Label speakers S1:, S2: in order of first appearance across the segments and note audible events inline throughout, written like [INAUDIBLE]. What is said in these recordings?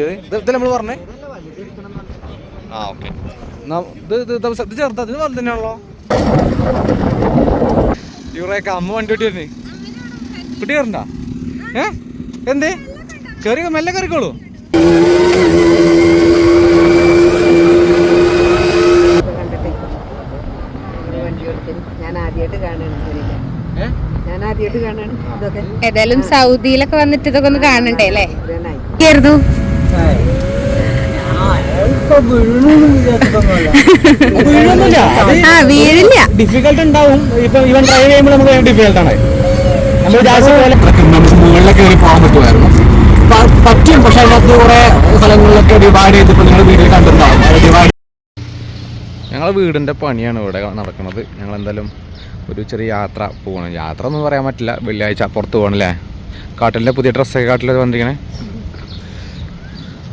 S1: ഇത് നമ്മൾ പറഞ്ഞേ. ആ ഓക്കെ. ഇത് ചേർത്ത അതിന് തന്നെയാണല്ലോ. അമ്മ വണ്ടി ഓട്ടി വരുന്നേ കുട്ടി കയറണ്ട? ഏ? എന്തേ? കയറി മെല്ലെ കയറിക്കോളൂ
S2: ഏതായാലും സൗദിയിലൊക്കെ വന്നിട്ട് ഇതൊക്കെ ഒന്ന് കാണണ്ടേ അല്ലേ? ആ വീഴില്ല
S1: ഡിഫിക്കൽട്ട് ഉണ്ടാവും. ഇപ്പൊ ഇവൻ ഡ്രൈവ് ചെയ്യുമ്പോൾ നമുക്ക് ഡിഫിക്കൽട്ട് ആണ് നമ്മൾ വിചാരിച്ച പോലെ നമുക്ക് മുകളിലേക്ക് കയറി പോകാൻ പറ്റുമായിരുന്നു. പറ്റും. പക്ഷെ അതിനകത്ത് കുറെ സ്ഥലങ്ങളിലൊക്കെ ഡിവൈഡ് ചെയ്തിപ്പോൾ നിങ്ങൾ വീട്ടിൽ കണ്ടിട്ടുണ്ടാവും. ഡിവൈഡ് ഞങ്ങളെ വീടിന്റെ പണിയാണ് ഇവിടെ നടക്കുന്നത്. ഞങ്ങൾ എന്തായാലും ഒരു ചെറിയ യാത്ര പോകണം. യാത്ര ഒന്നും പറയാൻ പറ്റില്ല. വെള്ളിയാഴ്ച പുറത്ത് പോകണല്ലേ? കാട്ടിലെ പുതിയ ഡ്രസ്സൊക്കെ കാട്ടിലൊക്കെ വന്നിരിക്കണേ.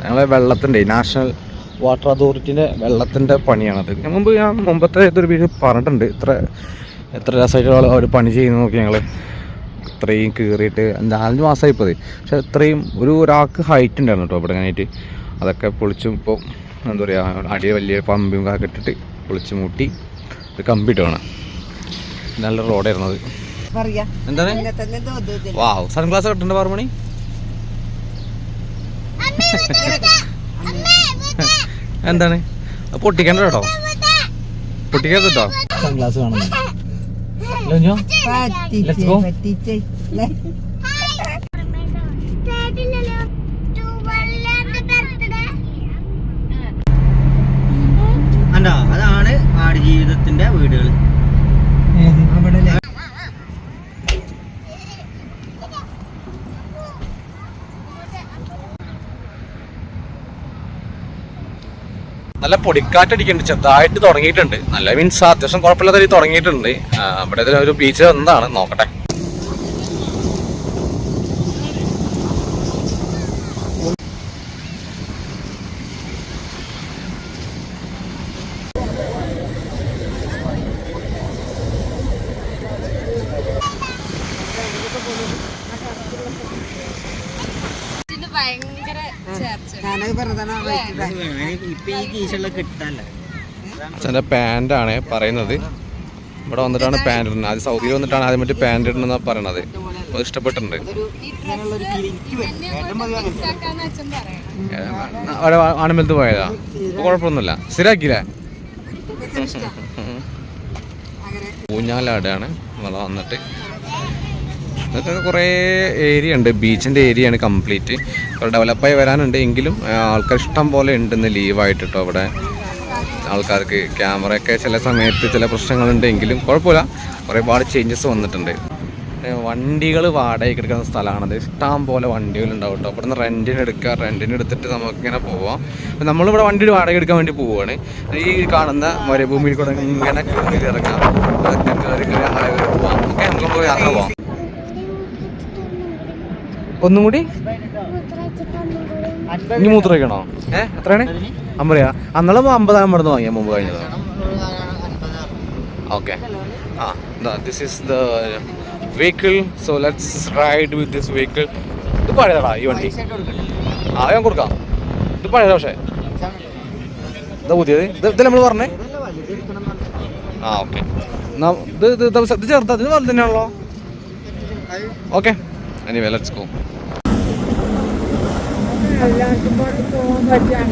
S1: ഞങ്ങളെ വെള്ളത്തിന്റെ നാഷണൽ വാട്ടർ അതോറിറ്റിന്റെ വെള്ളത്തിന്റെ പണിയാണത്. ഞാൻ മുമ്പ് ഞാൻ മുമ്പത്തെ ഇതൊരു വീട് പറഞ്ഞിട്ടുണ്ട്. ഇത്ര എത്ര രസമായിട്ടുള്ള അവർ പണി ചെയ്യുന്ന നോക്കി ഞങ്ങൾ ഇത്രയും കീറിയിട്ട് നാലഞ്ച് മാസമായി ഇപ്പോൾ പക്ഷെ ഇത്രയും ഒരു ഒരാൾക്ക് ഹൈറ്റ് ഉണ്ടായിരുന്നു കേട്ടോ ഇവിടെ കഴിഞ്ഞിട്ട് അതൊക്കെ പൊളിച്ചും ഇപ്പോൾ എന്താ പറയുക അടിയെ വലിയ പമ്പും കാക്കെ ഇട്ടിട്ട് പൊളിച്ച് മൂട്ടി ഒരു കമ്പിട്ടാണ് നല്ല റോഡായിരുന്നു അത്.
S3: പറയാ.
S1: എന്താണ്?
S3: വാ
S1: വാവ്. സൺഗ്ലാസ് കിട്ടണ്ട പാറു മണി [LAUGHS] എന്താണ്? പൊട്ടിക്കണ്ട കേട്ടോ. പൊട്ടിക്കാത്തോ കേട്ടോ സൺഗ്ലാസ് കാണുന്നു
S4: അതാണ് ആട് ജീവിതത്തിന്റെ വീടുകൾ
S3: അവിടെ ല്ലേ?
S1: നല്ല പൊടിക്കാറ്റടിക്കുന്നുണ്ട് ചെറുതായിട്ട് തുടങ്ങിയിട്ടുണ്ട്. നല്ല മീൻസ് അത്യാവശ്യം കുഴപ്പമില്ലാത്ത രീതി തുടങ്ങിയിട്ടുണ്ട്. ഇവിടെ ഒരു ബീച്ച് എന്താണ് നോക്കട്ടെ
S2: ഭയങ്കര
S3: ഞാനത് പറഞ്ഞതാണ് ആ വഴിക്ക്
S4: ഇപ്പൊ ഈ കീശുള്ള കിട്ടാല്ല
S1: അച്ഛന്റെ പാന്റാണ് പറയുന്നത്. ഇവിടെ വന്നിട്ടാണ് പാന്റ് ഇടുന്നത്. ആദ്യം സൗദിയിൽ വന്നിട്ടാണ് ആദ്യം മറ്റേ പാന്റ് ഇടണമെന്നാണ് പറയണത്. അത് ഇഷ്ടപ്പെട്ടിട്ടുണ്ട്. അവിടെ ആണുമ്പലത്ത് പോയതാ. കുഴപ്പമൊന്നുമില്ല. സ്ഥിരാക്കിയില്ലേ ഊഞ്ഞാലാടാണ്. ഇവിടെ വന്നിട്ട് ഇതൊക്കെ കുറേ ഏരിയ ഉണ്ട്. ബീച്ചിന്റെ ഏരിയ ആണ് കംപ്ലീറ്റ് ഡെവലപ്പായി വരാനുണ്ട്. എങ്കിലും ആൾക്കാർ ഇഷ്ടം പോലെ ഉണ്ടെന്ന് ലീവായിട്ട് കേട്ടോ അവിടെ. ആൾക്കാർക്ക് ക്യാമറയൊക്കെ ചില സമയത്ത് ചില പ്രശ്നങ്ങളുണ്ടെങ്കിലും കുഴപ്പമില്ല. ഒരുപാട് ചേഞ്ചസ് വന്നിട്ടുണ്ട്. വണ്ടികൾ വാടകയ്ക്ക് എടുക്കുന്ന സ്ഥലമാണത്. ഇഷ്ടം പോലെ വണ്ടികളുണ്ടാവും കേട്ടോ ഇവിടെ നിന്ന് റെന്റിന് എടുക്കുക. റെന്റിന് എടുത്തിട്ട് നമുക്കിങ്ങനെ പോവാം. അപ്പം നമ്മളിവിടെ വണ്ടി വാടക എടുക്കാൻ വേണ്ടി പോവുകയാണ് ഈ കാണുന്ന മരുഭൂമിയിൽ കൂടെ ഇങ്ങനെ കയറി ഇറങ്ങാം. അതൊക്കെ കയറി കയറി അങ്ങനെ പോവാം. ഒക്കെ നമുക്ക് യാത്ര പോവാം. ഒന്നും കൂടി ഇനി മൂത്രമൊഴിക്കണോ? ഏ? എത്രയാണ്? അമ്പറിയാ. അന്നളം അമ്പതാം മടന്ന് വാങ്ങിയ മുമ്പ് കഴിഞ്ഞത് ഓക്കെ. ആ this is the vehicle so let's ride with this vehicle ഇത് പഴയതാടാ ഈ വണ്ടി. ആ ഞാൻ കൊടുക്കാം. ഇത് പഴയതാ പക്ഷേ. ഇതാ പുതിയത്. ഇത് നമ്മൾ പറഞ്ഞേ? ആ ഓക്കെ. ഇത് ഇത് ചേർത്ത് അതിന് പോലെ തന്നെയാണല്ലോ. ഓക്കെ. എനിവേ ലെറ്റ്സ് ഗോ
S2: ഞാൻ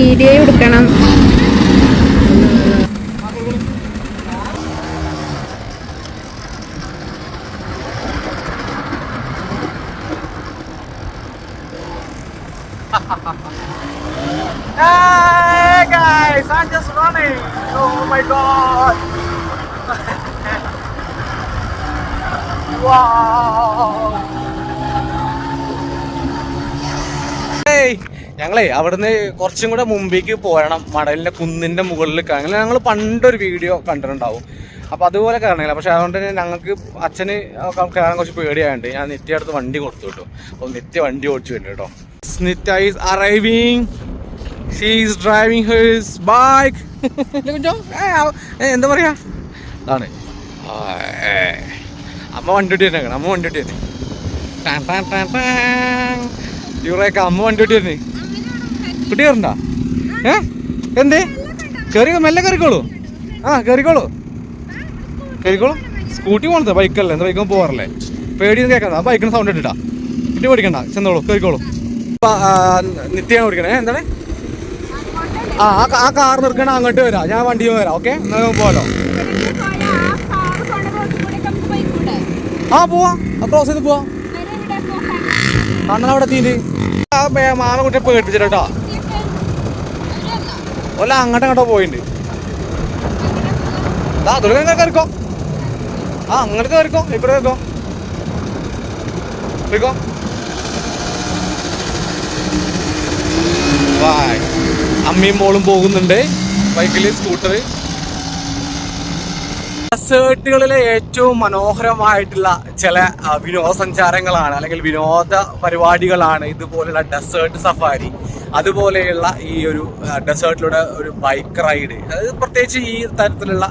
S2: വീഡിയോ എടുക്കണം
S1: Hey guys, I'm just running. Oh my god. [LAUGHS] wow. ഞങ്ങളെ അവിടുന്ന് കുറച്ചും കൂടെ മുമ്പേക്ക് പോരണം. മടലിന്റെ കുന്നിന്റെ മുകളിൽ അങ്ങനെ ഞങ്ങൾ പണ്ടൊരു വീഡിയോ കണ്ടിട്ടുണ്ടാവും. അപ്പൊ അതുപോലെ കയറണില്ല പക്ഷെ അതുകൊണ്ട് തന്നെ ഞങ്ങൾക്ക് അച്ഛന് കയറാൻ കുറച്ച് പേടിയായുണ്ട് ഞാൻ നിത്യ അടുത്ത് വണ്ടി കൊടുത്തു കേട്ടോ. അപ്പൊ നിത്യ വണ്ടി ഓടിച്ചു വരും കേട്ടോ. Nithya is arriving she is driving his bike എന്താ പറയാ? അതാണ്. അമ്മ വണ്ടി തന്നെ അമ്മ വണ്ടി തന്നെ ടാ ടാ ടാ ടാൻ. ഇവരെയൊക്കെ അമ്മ വണ്ടി തന്നെ കുട്ടി കയറണ്ട ഏ? എന്തേ? കയറി മെല്ലെ കയറിക്കോളൂ ആ കയറിക്കോളൂ കയറിക്കോളൂ സ്കൂട്ടി പോണത് ബൈക്കല്ലേ? എന്താ ബൈക്കൊന്നും പോവാറല്ലേ? പേടിയൊന്നും കേൾക്കണ്ട. ആ ബൈക്കിന് സൗണ്ട് ഇട്ടിട്ടാ. കുട്ടി ഓടിക്കണ്ട ചെന്നോളൂ. കയറിക്കോളൂ നിത്യാണ് ഓടിക്കണേ. എന്താണ്? ആ ആ കാർ നിർക്കണ അങ്ങോട്ട് വരാം. ഞാൻ വണ്ടി വരാം. ഓക്കെ? പോലോ ആ പോവാ. ക്രോസ് ചെയ്ത് പോവാ. കണ്ണൻ അവിടെ എത്തിയിട്ട് ആ മാമ കുട്ടിയെ പേടിപ്പിച്ചിട്ടോ ഓല അങ്ങോട്ട് അങ്ങോട്ടോ പോയിട്ടുണ്ട് ആ തുറക്കാൻ കയറിക്കോ ആ അങ്ങോട്ട് കയറിക്കോ ഇവിടെ കയറിക്കോ കയറിക്കോ അമ്മയും മോളും പോകുന്നുണ്ട്. ബൈക്കിൽ സ്കൂട്ടർ ഡെസേർട്ടുകളിലെ ഏറ്റവും മനോഹരമായിട്ടുള്ള ചില വിനോദസഞ്ചാരങ്ങളാണ് അല്ലെങ്കിൽ വിനോദ പരിപാടികളാണ് ഇതുപോലുള്ള ഡെസേർട്ട് സഫാരി. അതുപോലെയുള്ള ഈ ഒരു ഡെസേർട്ടിലൂടെ ഒരു ബൈക്ക് റൈഡ് അതായത് പ്രത്യേകിച്ച് ഈ തരത്തിലുള്ള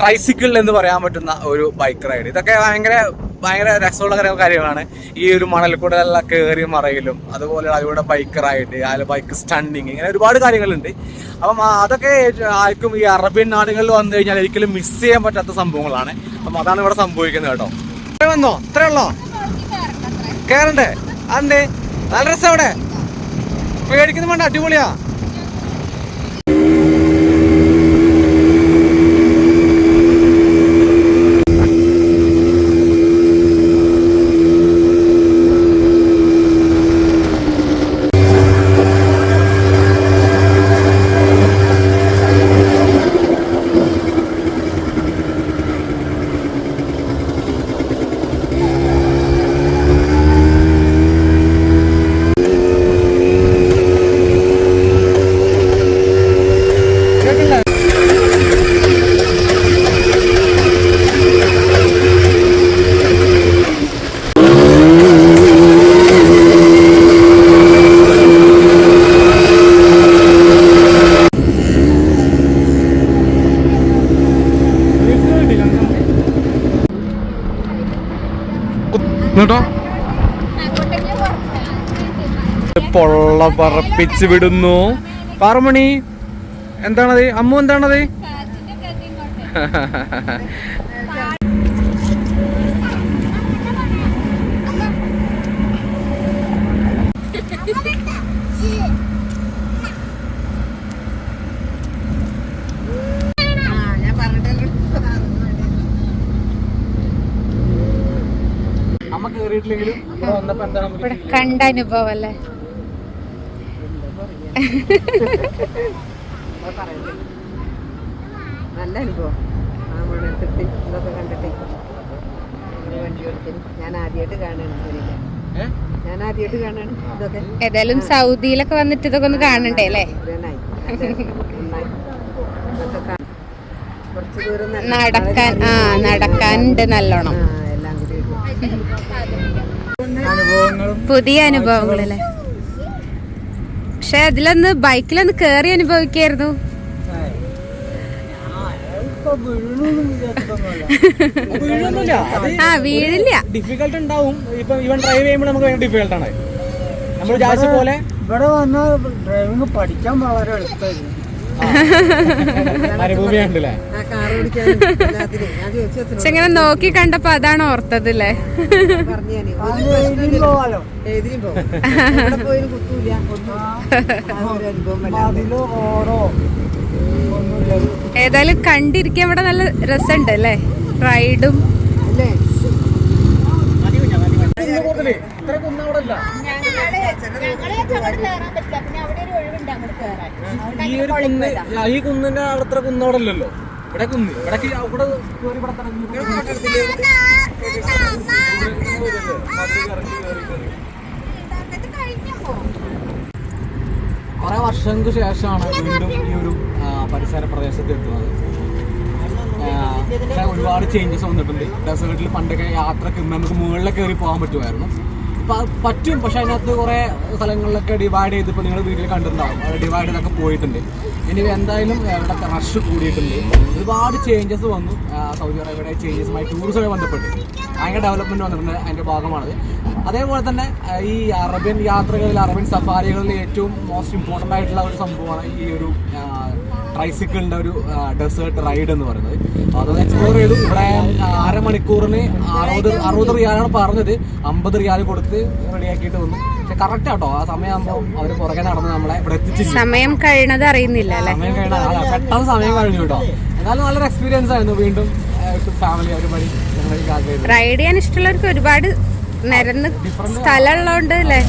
S1: ട്രൈസിക്കിൾ എന്ന് പറയാൻ പറ്റുന്ന ഒരു ബൈക്ക് റൈഡ് ഇതൊക്കെ ഭയങ്കര ഭയങ്കര രസമുള്ള കാര്യമാണ് ഈ ഒരു മണൽ കൂടെ എല്ലാം കയറി മറയിലും അതുപോലെ അതിലൂടെ ബൈക്ക് റൈഡ് അതിൽ ബൈക്ക് സ്റ്റണ്ടിങ് ഇങ്ങനെ ഒരുപാട് കാര്യങ്ങളുണ്ട്. അപ്പം അതൊക്കെ ആർക്കും ഈ അറബിയൻ നാടുകളിൽ വന്നു കഴിഞ്ഞാൽ ഒരിക്കലും മിസ് ചെയ്യാൻ പറ്റാത്ത സംഭവങ്ങളാണ്. അപ്പം അതാണ് ഇവിടെ സംഭവിക്കുന്നത് കേട്ടോ. വന്നോ ഇത്രയുള്ളോ കേറണ്ടേ? അതെ നല്ല രസം അവിടെ. പേടിക്കുന്ന വേണ്ട അടിപൊളിയാ. കേട്ടോ? പൊള്ള പറപ്പിച്ച് വിടുന്നു. പാറമണി എന്താണത്? അമ്മു എന്താണത് [LAUGHS]
S3: ആ ഞാൻ പറഞ്ഞിട്ടല്ലോ
S1: അമ്മ കേറിയിട്ടില്ലെങ്കിലും ഇവിടെ
S2: കണ്ട അനുഭവം അല്ലേ
S3: നല്ല അനുഭവം. ആ ഇതൊക്കെ കണ്ടിട്ട്. ഞാൻ ആദ്യമായിട്ട് കാണുകയാണ് ഞാൻ ആദ്യമായിട്ട് കാണുകയാണ് ഇതൊക്കെ.
S2: ഏതായാലും സൗദിയിലൊക്കെ വന്നിട്ട് ഇതൊക്കെ ഒന്ന് കാണണ്ടേ അല്ലേ? നടക്കാൻ ആ നടക്കാനുണ്ട് നല്ലോണം. പുതിയ അനുഭവങ്ങളല്ലേ? പക്ഷെ അതിലൊന്ന് ബൈക്കിലൊന്ന് കേറി അനുഭവിക്കായിരുന്നു. ആ വീഴില്ല.
S1: ഡിഫിക്കൽട്ട് ഉണ്ടാവും. ഇപ്പൊ ഇവൻ ഡ്രൈവ് ചെയ്യുമ്പോൾ നമുക്ക് ഭയങ്കര ഡിഫിക്കൽട്ട് നമ്മൾ പോലെ
S4: ഇവിടെ വന്ന ഡ്രൈവിംഗ് പഠിക്കാൻ വളരെ എളുപ്പമായിരുന്നു.
S2: പക്ഷെ ഇങ്ങനെ നോക്കി കണ്ടപ്പോ അതാണ് ഓർത്തത് അല്ലേ [LAUGHS] ഏതായാലും കണ്ടിരിക്കാൻ ഇവിടെ നല്ല രസമുണ്ട് അല്ലേ? റൈഡും.
S3: അല്ലേ?
S1: ഇത്ര കുന്നവിടല്ല ഈ ഒരു കുന്ന് ഈ കുന്നിന്റെ അത്ര കുന്നോടല്ലോ ഇവിടെ കുന്ന് ഇവിടെ ഇവിടെ കേറി ഇവിടെ. കുറേ വർഷങ്ങൾക്ക് ശേഷമാണ് വീണ്ടും ഈ ഒരു പരിസര പ്രദേശത്ത് എത്തുന്നത്. ഒരുപാട് ചേഞ്ചസ് വന്നിട്ടുണ്ട്. ഡെസേർട്ടിൽ പണ്ടൊക്കെ യാത്രയ്ക്ക് നമുക്ക് മുകളിലേക്ക് കയറി പോകാൻ പറ്റുമായിരുന്നു. പറ്റും. പക്ഷെ അതിനകത്ത് കുറേ സ്ഥലങ്ങളിലൊക്കെ ഡിവൈഡ് ചെയ്ത് ഇപ്പോൾ നിങ്ങൾ വീട്ടിൽ കണ്ടിട്ടുണ്ടാവും. ഡിവൈഡ് ചെയ്തൊക്കെ പോയിട്ടുണ്ട്. ഇനി എന്തായാലും ഇവിടെ റഷ് കൂടിയിട്ടുണ്ട്. ഒരുപാട് ചേഞ്ചസ് വന്നു. സൗദി അറേബ്യയുടെ ചേഞ്ചസുമായി ടൂറിസവുമായി ബന്ധപ്പെട്ട്. ഭയങ്കര ഡെവലപ്മെന്റ് വന്നിട്ടുണ്ട് അതിന്റെ ഭാഗമാണത്. അതേപോലെ തന്നെ ഈ അറബ്യൻ യാത്രകളിൽ അറബ്യൻ സഫാരികളിൽ ഏറ്റവും മോസ്റ്റ് ഇമ്പോർട്ടന്റ് ആയിട്ടുള്ള ഒരു സംഭവമാണ് ഈ ഒരു ട്രൈസിക്കിളിന്റെ ഒരു ഡെസേർട്ട് റൈഡ് എന്ന് പറയുന്നത്. അത് എക്സ്പ്ലോർ ചെയ്തു. ഇവിടെ അരമണിക്കൂറിന് അറുപത് അറുപത് റിയാലാണ് പറഞ്ഞത്. അമ്പത് റിയാൽ കൊടുത്ത് റെഡിയാക്കിയിട്ട് വന്നു. പക്ഷെ കറക്റ്റ് ആട്ടോ. ആ സമയമാകുമ്പോൾ അവർ പുറകെ നടന്ന് നമ്മളെ ഇവിടെ എത്തിച്ചു
S2: സമയം കഴിയണത് അറിയുന്നില്ല
S1: സമയം കഴിഞ്ഞ പെട്ടെന്ന് സമയം കഴിഞ്ഞു കേട്ടോ. എന്നാലും നല്ലൊരു എക്സ്പീരിയൻസ് ആയിരുന്നു വീണ്ടും ഫാമിലി ഈ ആഗ്രഹിച്ചു
S2: റൈഡ് ചെയ്യാൻ ഇഷ്ടമുള്ളവർക്ക് ഒരുപാട് നിരന്ന് സ്ഥലമുള്ളതുകൊണ്ട് അല്ലേ?